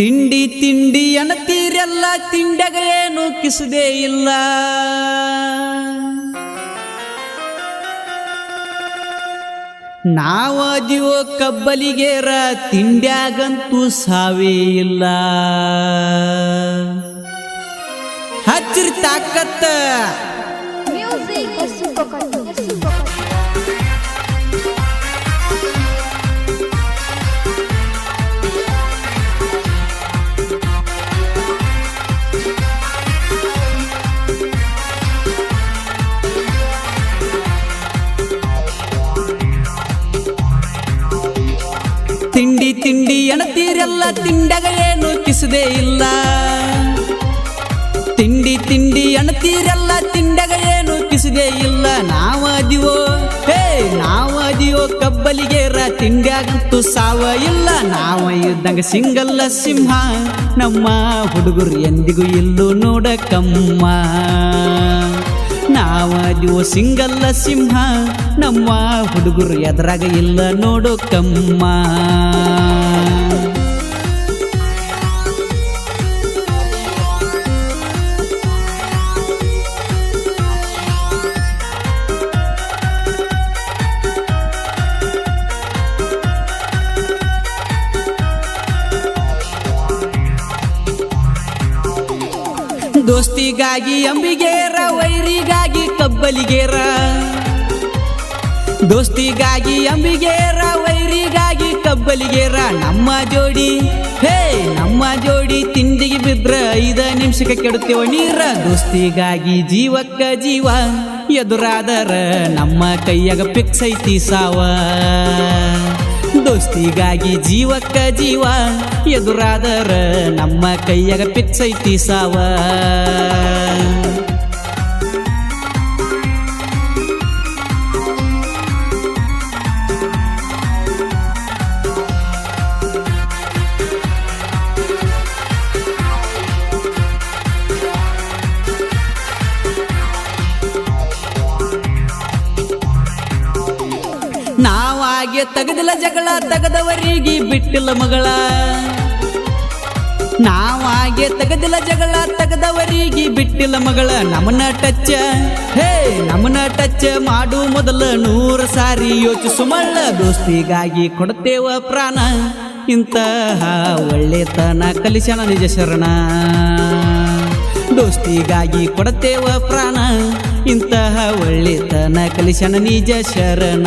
ತಿಂಡಿ ತಿಂಡಿ ಅನ್ನತೀರೆಲ್ಲ ತಿಂಡಗ ಏನು ಕಿಸದೇ ಇಲ್ಲ. ಜೀವ ಕಬ್ಬಲಿಗೇರ ತಿಂಡ್ಯಾಗಂತೂ ಸಾವೇ ಇಲ್ಲ. ಹಚ್ಚಿರ್ ತಾಕತ್ತ. ತಿಂಡಿ ಎಣತೀರೆಲ್ಲ ತಿಂಡಗ ಏನು ಕಿಸದೇ ಇಲ್ಲ. ತಿಂಡಿ ತಿಂಡಿ ಎಣತೀರೆಲ್ಲ ತಿಂಡಗ ಏನು ಕಿಸದೇ ಇಲ್ಲ. ನಾವಾದಿವೋ, ಹೇ ಕಬ್ಬಲಿಗೆ ಕಬ್ಬಲಿಗೇರ ತಿಂಡ್ಯಾಗಂತೂ ಸಾವ ಇಲ್ಲ. ನಾವ ಇದ್ದಂಗ ಸಿಂಗಲ್ಲ ಸಿಂಹ, ನಮ್ಮ ಹುಡುಗರು ಎಂದಿಗೂ ಇಲ್ಲೂ ನೋಡಕಮ್ಮ. ನಾವದಿವೋ ಸಿಂಗಲ್ಲ ಸಿಂಹ, ನಮ್ಮ ಹುಡುಗರು ಎದುರಾಗ ಇಲ್ಲ ನೋಡು ಕಮ್ಮ ದೋಸ್ತಿಗಾಗಿ ಅಂಬಿಗೇರ, ವೈರಿಗಾಗಿ ಕಬ್ಬಲಿಗೇರ. ದೋಸ್ತಿಗಾಗಿ ಅಂಬಿಗೇರ, ವೈರಿಗಾಗಿ ಕಬ್ಬಲಿಗೇರ. ನಮ್ಮ ಜೋಡಿ, ಹೇ, ನಮ್ಮ ಜೋಡಿ ತಿಂಡಿಗೆ ಬಿದ್ರ ಐದ ನಿಮಿಷಕ್ಕೆ ಕೆಡುತ್ತೇವ ನೀರ. ದೋಸ್ತಿಗಾಗಿ ಜೀವಕ್ಕ ಜೀವ, ಎದುರಾದರ ನಮ್ಮ ಕೈಯಾಗ ಪಿಕ್ಸ್ ಐತಿ ಸಾವ. ದೋಸ್ತಿಗಾಗಿ ಜೀವಕ್ಕ ಜೀವ ಎದುರಾದರ ನಮ್ಮ ಕೈಯಾಗ ಪಿಚ್ಚೈತಿ ಸಾವ. ನಾವಾಗೆ ತಗದಿಲ್ಲ ಜಗಳ, ತಗದವರಿಗೆ ಬಿಟ್ಟಿಲ್ಲ ಮಗಳ. ನಾವಾಗೆ ತಗದಿಲ್ಲ ಜಗಳ, ತಗದವರಿಗೆ ಬಿಟ್ಟಿಲ್ಲ ಮಗಳ. ನಮ್ಮನ್ನ ಟಚ್ ಹೇ, ನಮ್ಮನ್ನ ಟಚ್ ಮಾಡು ಮೊದಲ ನೂರು ಸಾರಿ ಯೋಚಿಸು ಮಳ್ಳ. ದೋಸ್ತಿಗಾಗಿ ಕೊಡ್ತೇವ ಪ್ರಾಣ, ಇಂತಹ ಒಳ್ಳೆತನ ಕಲಿಸಣ ನಿಜ ಶರಣ. ದೋಸ್ತಿಗಾಗಿ ಕೊಡ್ತೇವ ಪ್ರಾಣ, ಇಂತಹ ಒಳ್ಳೆತನ ಕಲಿಸಣ ನಿಜ ಶರಣ.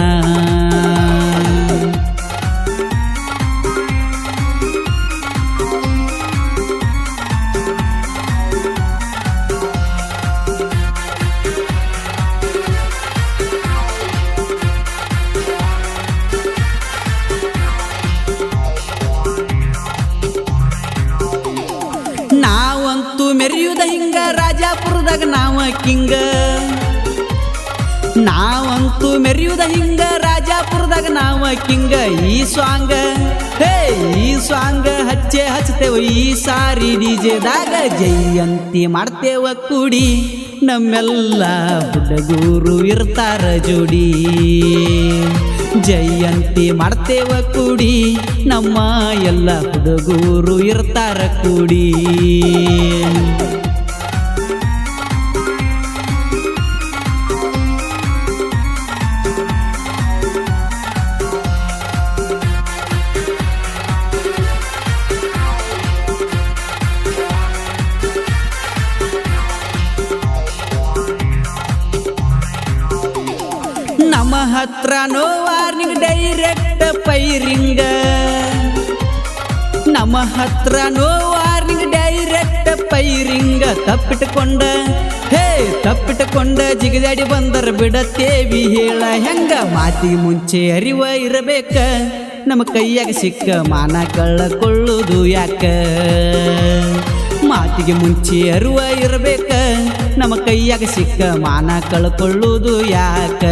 ಹಿಂಗ ರಾಜಾಪುರದಾಗ ನಾವ ಕಿಂಗ. ನಾವಂತೂ ಮೆರೆಯುವುದ ಹಿಂಗ, ರಾಜಾಪುರದಾಗ ನಾವ ಕಿಂಗ. ಈ ಸ್ವಾಂಗ, ಹೇ, ಈ ಸ್ವಾಂಗ ಹಚ್ಚೆ ಹಚ್ತೇವ ಈ ಸಾರಿ ಡಿಜೆದಾಗ. ಜಯಂತಿ ಮಾಡ್ತೇವ ಕೂಡಿ, ನಮ್ಮೆಲ್ಲ ಹುಡುಗೂರು ಇರ್ತಾರ ಜೋಡಿ. ಜಯಂತಿ ಮಾಡ್ತೇವ ಕೂಡಿ, ನಮ್ಮ ಎಲ್ಲ ಹುಡುಗೂರು ಇರ್ತಾರ ಕೂಡಿ. ಹತ್ರ ವಾರ್ನಿಂಗ್ ಡೈರೆಕ್ಟ್ ಪೈರಿಂಗ ನಮ್ಮ ಹತ್ರ ವಾರ್ನಿಂಗ್ ಡೈರೆಕ್ಟ್ ಪೈರಿಂಗ ತಪ್ಪಿಟ್ಕೊಂಡ, ಹೇ, ತಪ್ಪಿಟ್ಕೊಂಡ ಜಿಗದಾಡಿ ಬಂದರ ಬಿಡತ್ತೇವಿ ಹೇಳ. ಹೆಂಗ ಮಾತಿ ಮುಂಚೆ ಅರಿವ ಇರಬೇಕ? ನಮ್ಮ ಕೈಯಾಗ ಸಿಕ್ಕ ಮಾನ ಕಳ್ಳಕೊಳ್ಳುವುದು ಯಾಕ? ಮಾತಿಗೆ ಮುಂಚೆ ಅರಿವ ಇರಬೇಕ? ನಮ್ಮ ಕೈಯಾಗ ಸಿಕ್ಕ ಮಾನ ಕಳ್ಕೊಳ್ಳುವುದು ಯಾಕ?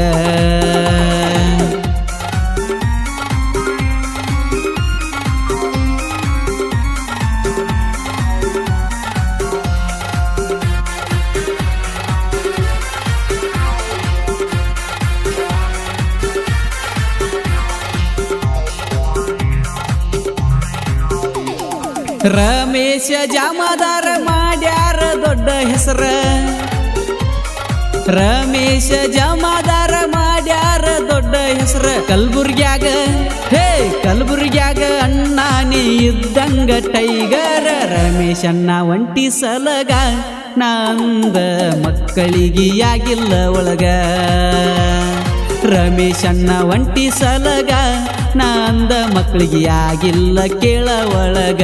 ರಮೇಶ ಜಾಮದಾರ ಮಾಡ್ಯಾರ. ದೊಡ್ಡ ಹೆಸರ. ರಮೇಶ ಜಮಾದಾರ ಮಾಡ್ಯಾರ ದೊಡ್ಡ ಹೆಸರ. ಕಲ್ಬುರ್ಗ್ಯಾಗ, ಹೇ ಕಲ್ಬುರ್ಗ್ಯಾಗ ಅಣ್ಣ ನೀ ಇದ್ದಂಗ ಟೈಗರ. ರಮೇಶಣ್ಣ ಒಂಟಿ ಸಲಗ, ನಂದ ಮಕ್ಕಳಿಗೆ ಆಗಿಲ್ಲ ಒಳಗ. ರಮೇಶಣ್ಣ ಒಂಟಿ ಸಲಗ, ನಂದ ಮಕ್ಕಳಿಗೆ ಆಗಿಲ್ಲ ಕೇಳ ಒಳಗ.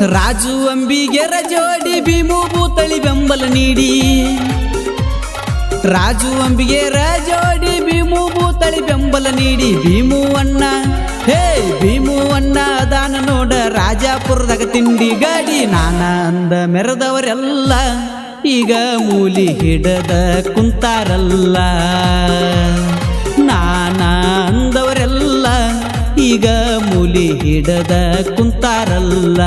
ರಾಜು ಅಂಬಿಗೆರ ಜೋಡಿ ಭೀಮು ಭೂತಳಿ ಬೆಂಬಲ ನೀಡಿ. ರಾಜು ಅಂಬಿಗೆರ ಜೋಡಿ ಭೀಮು ಭೂತಳಿ ಬೆಂಬಲ ನೀಡಿ. ಭೀಮು ಅಣ್ಣ, ಹೇ ಭೀಮು ಅಣ್ಣ ಅದಾನ ನೋಡ ರಾಜಾಪುರದಾಗ ತಿಂಡಿ ಗಾಡಿ ನಾನ ಅಂದ ಮೆರೆದವರೆಲ್ಲ ಈಗ ಮೂಲಿ ಹಿಡದ ಕುಂತಾರಲ್ಲ. ನಾನ ಅಂದವರೆಲ್ಲ ಈಗ ಮುಲಿ ಹಿಡದ ಕುಂತಾರಲ್ಲ.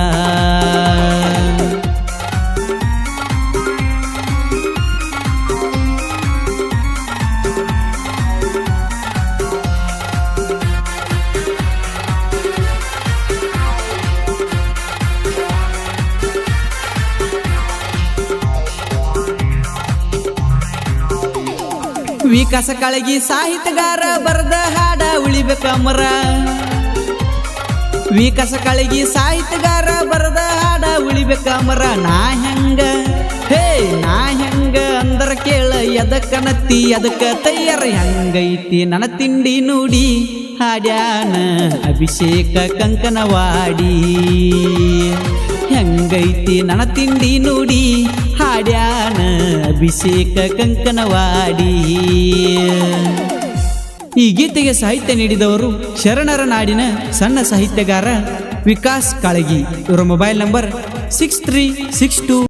ವಿಕಾಸ ಕಳಗಿ ಸಾಹಿತ್ಯಗಾರ ಬರೆದ ಹಾಡ ಉಳಿಬೇಕಮ್ಮರ ವಿಕಾಸ ಕಳಗಿ ಸಾಹಿತ್ಯಗಾರ ಬರದ ಹಾಡ ಉಳಿಬೇಕಮ್ಮರ ನಾ ಹೆಂಗ? ಹೇ, ನಾ ಹೆಂಗ ಅಂದ್ರ ಕೇಳ, ಎದಕ್ಕ ನತ್ತಿ ಅದಕ್ಕ ತಯ್ಯಾರ ಹೆಂಗೈತಿ ನನ್ನ ತಿಂಡಿ ನುಡಿ ಹಾಡ್ಯಾನ, ಅಭಿಷೇಕ ಕಂಕನವಾಡಿ. ಹೆಂಗೈತಿ ನನ್ನ ತಿಂಡಿ ನುಡಿ ಹಾಡ್ಯಾನ, ಅಭಿಷೇಕ ಕಂಕನವಾಡಿ. ಈ ಗೀತೆಗೆ ಸಾಹಿತ್ಯ ನೀಡಿದವರು ಶರಣರ ನಾಡಿನ ಸಣ್ಣ ಸಾಹಿತ್ಯಗಾರ ವಿಕಾಸ್ ಕಾಳಗಿ. ಇವರ mobile number six three six two